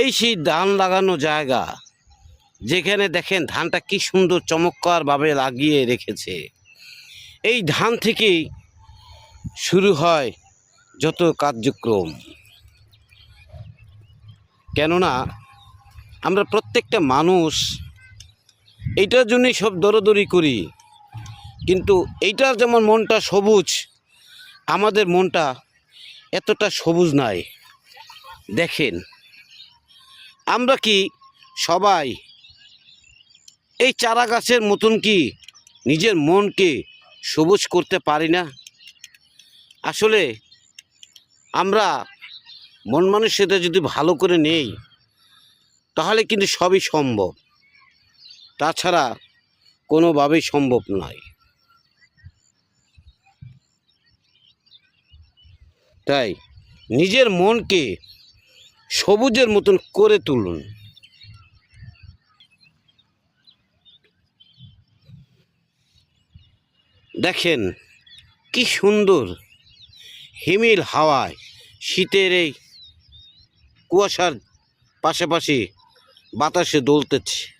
এই সেই ধান লাগানো জায়গা, যেখানে দেখেন ধানটা কি সুন্দর চমৎকারভাবে লাগিয়ে রেখেছে। এই ধান থেকেই শুরু হয় যত কার্যক্রম। কেননা, আমরা প্রত্যেকটা মানুষ এইটার জন্যই সব দৌড়দৌড়ি করি। কিন্তু এইটার যেমন মনটা সবুজ, আমাদের মনটা এতটা সবুজ নাই। দেখেন আমরা কি সবাই এই চারা গাছের মতন কি নিজের মনকে সবুজ করতে পারি না? আসলে আমরা মন মানুষেরা যদি ভালো করে নেই, তাহলে কিন্তু সবই সম্ভব। তাছাড়া কোনোভাবেই সম্ভব নয়। তাই নিজের মনকে সবুজের মতন করে তুলুন। দেখেন কি সুন্দর হিমিল হাওয়ায় শীতের এই কুয়াশার পাশাপাশি বাতাসে দোলতেছে।